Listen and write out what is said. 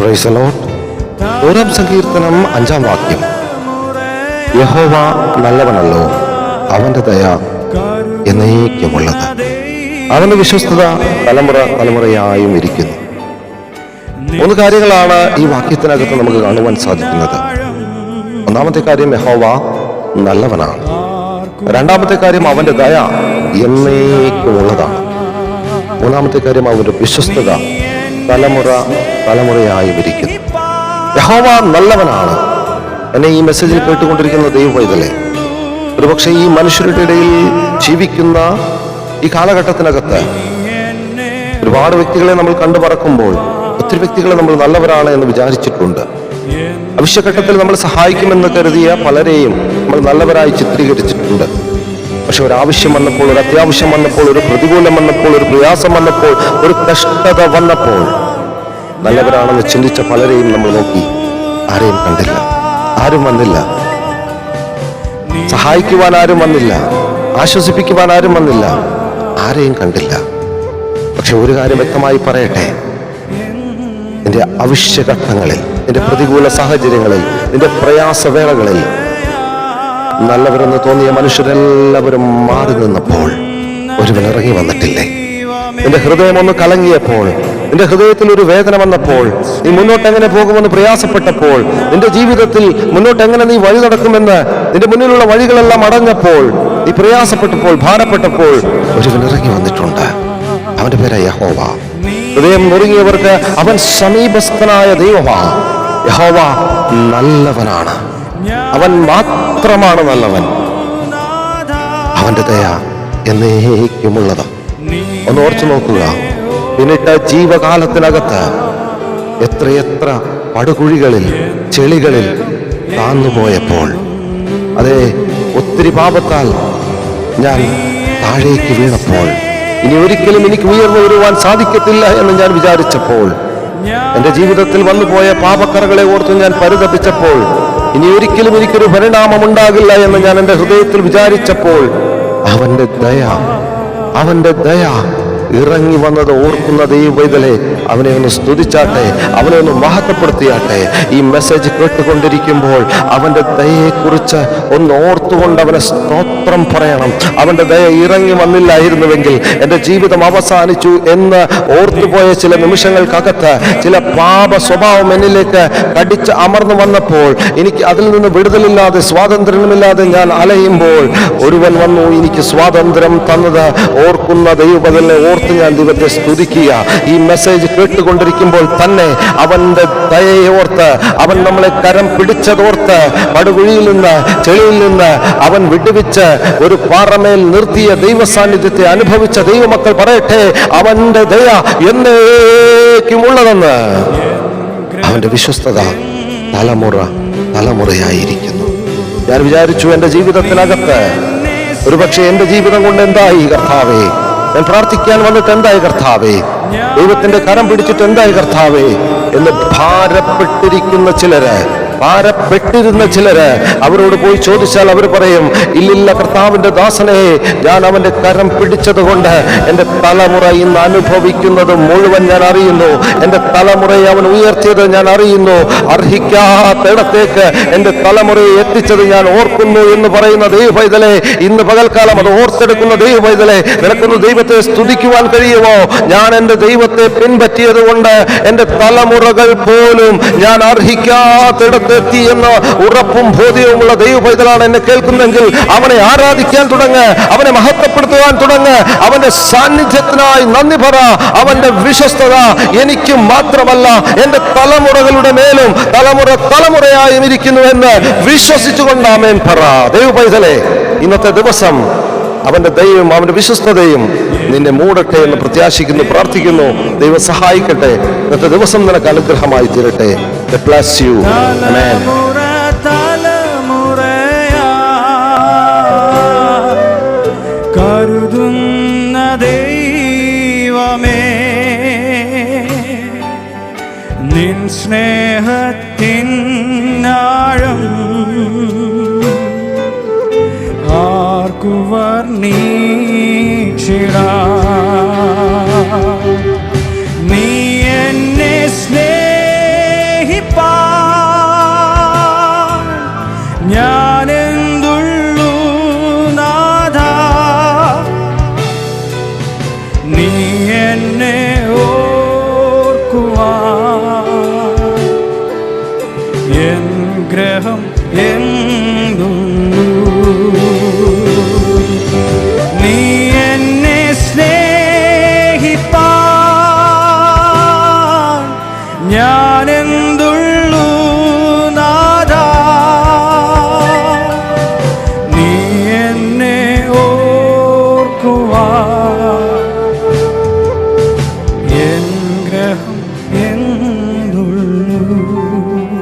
ഓരാം സങ്കീർത്തനം അഞ്ചാം വാക്യം. യഹോവ നല്ലവനല്ലോ അവന്റെ ദയ എന്നേക്കുമുള്ളത്. അവന്റെ വിശ്വസ്തത തലമുറ തലമുറയായും ഇരിക്കുന്നു. മൂന്ന് കാര്യങ്ങളാണ് ഈ വാക്യത്തിനകത്ത് നമുക്ക് കാണുവാൻ സാധിക്കുന്നത്. ഒന്നാമത്തെ കാര്യം യഹോവ നല്ലവനാണ്. രണ്ടാമത്തെ കാര്യം അവന്റെ ദയ എന്നേക്കുമുള്ളതാണ്. മൂന്നാമത്തെ കാര്യം അവന്റെ വിശ്വസ്തത തലമുറ തലമുറയായി വിരിക്കുന്നു. യഹോവ നല്ലവനാണ്. എന്നെ ഈ മെസ്സേജിൽ കേട്ടുകൊണ്ടിരിക്കുന്ന ദൈവവൈതലെ ഒരുപക്ഷെ ഈ മനുഷ്യരുടെ ഇടയിൽ ജീവിക്കുന്ന ഈ കാലഘട്ടത്തിനകത്ത് ഒരുപാട് വ്യക്തികളെ നമ്മൾ കണ്ടു പറക്കുമ്പോൾ ഒത്തിരി വ്യക്തികളെ നമ്മൾ നല്ലവരാണ് എന്ന് വിചാരിച്ചിട്ടുണ്ട്. അവശ്യഘട്ടത്തിൽ നമ്മൾ സഹായിക്കുമെന്ന് കരുതിയ പലരെയും നമ്മൾ നല്ലവരായി ചിത്രീകരിച്ചിട്ടുണ്ട്. പക്ഷെ ഒരു ആവശ്യം വന്നപ്പോൾ ഒരു അത്യാവശ്യം വന്നപ്പോൾ ഒരു പ്രതികൂലം വന്നപ്പോൾ ഒരു പ്രയാസം വന്നപ്പോൾ ഒരു കഷ്ടത വന്നപ്പോൾ നല്ലവരാണെന്ന് ചിന്തിച്ച പലരെയും നമ്മൾ നോക്കി. ആരെയും കണ്ടില്ല. ആരും വന്നില്ല. സഹായിക്കുവാൻ ആരും വന്നില്ല. ആശ്വസിപ്പിക്കുവാൻ ആരും വന്നില്ല. ആരെയും കണ്ടില്ല. പക്ഷെ ഒരു കാര്യം വ്യക്തമായി പറയട്ടെ. നിന്റെ അവശ്യഘട്ടങ്ങളിൽ നിന്റെ പ്രതികൂല സാഹചര്യങ്ങളിൽ നിന്റെ പ്രയാസവേളകളിൽ നല്ലവരെന്ന് തോന്നിയ മനുഷ്യരെല്ലാവരും മാറി നിന്നപ്പോൾ ഒരുവൻ ഇറങ്ങി വന്നിട്ടില്ലേ? നിന്റെ ഹൃദയം ഒന്ന് കലങ്ങിയപ്പോൾ നിന്റെ ഹൃദയത്തിൽ ഒരു വേദന വന്നപ്പോൾ നീ മുന്നോട്ട് എങ്ങനെ പോകുമെന്ന് പ്രയാസപ്പെട്ടപ്പോൾ നിന്റെ ജീവിതത്തിൽ മുന്നോട്ട് എങ്ങനെ നീ വഴി നടക്കുമെന്ന് നിന്റെ മുന്നിലുള്ള വഴികളെല്ലാം അടഞ്ഞപ്പോൾ നീ പ്രയാസപ്പെട്ടപ്പോൾ ഭാരപ്പെട്ടപ്പോൾ ഒരുവൻ ഇറങ്ങി വന്നിട്ടുണ്ട്. അവന്റെ പേര് യഹോവ. ഹൃദയം നുറുങ്ങിയവർക്ക് അവൻ സമീപസ്ഥനായ ദൈവമാ. യഹോവ നല്ലവനാണ്. അവൻ മാത്രമാണ് നല്ലവൻ. അവന്റെ ദയ എന്നേക്കുമുള്ളത്. ഒന്ന് ഓർത്തു നോക്കുക. പിന്നിട്ട ജീവകാലത്തിനകത്ത് എത്രയെത്ര പടുകുഴികളിൽ ചെളികളിൽ താന്നുപോയപ്പോൾ അതെ ഒത്തിരി പാപത്താൽ ഞാൻ താഴേക്ക് വീണപ്പോൾ ഇനി ഒരിക്കലും എനിക്ക് ഉയർന്നു വരുവാൻ സാധിക്കത്തില്ല എന്ന് ഞാൻ വിചാരിച്ചപ്പോൾ എന്റെ ജീവിതത്തിൽ വന്നുപോയ പാപക്കറകളെ ഓർത്ത് ഞാൻ പരിതപിച്ചപ്പോൾ ഇനി ഒരിക്കലും എനിക്കൊരു പരിണാമം ഉണ്ടാകില്ല എന്ന് ഞാൻ എന്റെ ഹൃദയത്തിൽ വിചാരിച്ചപ്പോൾ അവന്റെ ദയ അവന്റെ ദയ ഇറങ്ങി വന്നത് ഓർക്കുന്ന ദൈവവൈതലെ അവനെ ഒന്ന് സ്തുതിച്ചാട്ടെ അവനെ ഒന്ന് മഹത്വപ്പെടുത്തിയാട്ടെ. ഈ മെസ്സേജ് കേട്ടുകൊണ്ടിരിക്കുമ്പോൾ അവന്റെ ദയയെക്കുറിച്ച് ഒന്ന് ഓർത്തുകൊണ്ട് അവനെ സ്തോത്രം പറയണം. അവന്റെ ദയ ഇറങ്ങി വന്നില്ലായിരുന്നുവെങ്കിൽ എന്റെ ജീവിതം അവസാനിച്ചു എന്ന് ഓർത്തുപോയ ചില നിമിഷങ്ങൾക്കകത്ത് ചില പാപ സ്വഭാവം എന്നിലേക്ക് കടിച്ച് അമർന്നു വന്നപ്പോൾ എനിക്ക് അതിൽ നിന്ന് വിടുതലില്ലാതെ സ്വാതന്ത്ര്യമില്ലാതെ ഞാൻ അലയുമ്പോൾ ഒരുവൻ വന്നു എനിക്ക് സ്വാതന്ത്ര്യം തന്നത് ഓർക്കുന്ന ദൈവബദലിനെ ഓർത്ത് ഞാൻ ദൈവത്തെ സ്തുതിക്കുക. ഈ മെസ്സേജ് കേട്ടുകൊണ്ടിരിക്കുമ്പോൾ തന്നെ അവന്റെ ദയയെ ഓർത്ത് അവൻ നമ്മളെ കരം പിടിച്ചതോർത്ത് പടുകുഴിയിൽ നിന്ന് ചെളിയിൽ നിന്ന് അവൻ വിടുവിച്ച് ഒരു പാറമേൽ നിർത്തിയ ദൈവ സാന്നിധ്യത്തെ അനുഭവിച്ച ദൈവമക്കൾ പറയട്ടെ അവന്റെ ദയ എന്നേക്കുമുള്ളതെന്ന് അവന്റെ വിശ്വസ്തത തലമുറ തലമുറയായിരിക്കുന്നു. ഞാൻ വിചാരിച്ചു എന്റെ ജീവിതത്തിനകത്ത് ഒരുപക്ഷെ എന്റെ ജീവിതം കൊണ്ട് എന്തായി കർത്താവേ? ഞാൻ പ്രാർത്ഥിക്കാൻ വന്നിട്ട് എന്തായി കർത്താവേ? ദൈവത്തിന്റെ കരം പിടിച്ചിട്ട് എന്തായി കർത്താവേ? എന്ന് ഭാരപ്പെട്ടിരിക്കുന്ന ചിലര് ഭാരപ്പെട്ടിരുന്ന ചിലര് അവരോട് പോയി ചോദിച്ചാൽ അവർ പറയും ഇല്ലില്ല കർത്താവിന്റെ ദാസനെ ഞാൻ അവന്റെ കരം പിടിച്ചത് കൊണ്ട് എന്റെ തലമുറ ഇന്ന് അനുഭവിക്കുന്നത് മുഴുവൻ ഞാൻ അറിയുന്നു. എന്റെ തലമുറയെ അവൻ ഉയർത്തിയത് ഞാൻ അറിയുന്നു. അർഹിക്കാത്തിടത്തേക്ക് എന്റെ തലമുറയെ എത്തിച്ചത് ഞാൻ ഓർക്കുന്നു എന്ന് പറയുന്ന ദൈവപൈതലെ ഇന്ന് പകൽക്കാലം അത് ഓർത്തെടുക്കുന്ന ദൈവപൈതലെ നിനക്കൊന്ന് ദൈവത്തെ സ്തുതിക്കുവാൻ കഴിയുമോ? ഞാൻ എന്റെ ദൈവത്തെ പിൻപറ്റിയത് കൊണ്ട് എന്റെ തലമുറകൾ പോലും ഞാൻ അർഹിക്കാത്തിടത്ത് എത്തി എന്ന ഉറപ്പും ബോധ്യവുമുള്ള ദൈവ പൈതലാണ് എന്നെ കേൾക്കുന്നെങ്കിൽ അവനെ ആരാധിക്കാൻ തുടങ്ങ് അവനെ മഹത്വപ്പെടുത്തുവാൻ തുടങ്ങ് അവന്റെ സാന്നിധ്യത്തിനായി നന്ദി പറ അവന്റെ വിശ്വസ്തത എനിക്ക് മാത്രമല്ല എന്റെ തലമുറകളുടെ മേലും തലമുറ തലമുറയായും ഇരിക്കുന്നു എന്ന് ആമേൻ പറ. ദൈവ പൈതലെ ഇന്നത്തെ ദിവസം അവന്റെ ദൈവം അവന്റെ വിശ്വസ്തതയും നിന്നെ മൂടട്ടെ എന്ന് പ്രത്യാശിക്കുന്നു പ്രാർത്ഥിക്കുന്നു. ദൈവം സഹായിക്കട്ടെ. ഇന്നത്തെ ദിവസം നിനക്ക് അനുഗ്രഹമായി തീരട്ടെ. ബ്ലസ് യു ദൈവമേ നിൻ സ്നേഹത്തിനാഴം പാർക്കുവർ നീക്ഷിട നീ എന്നെ സ്നേഹിപ്പാ. ഞാനെന്തുള്ളൂ നാഥ? നീ എന്നെ ഓർക്കുവാ. എൻ ഗ്രഹം എന്തു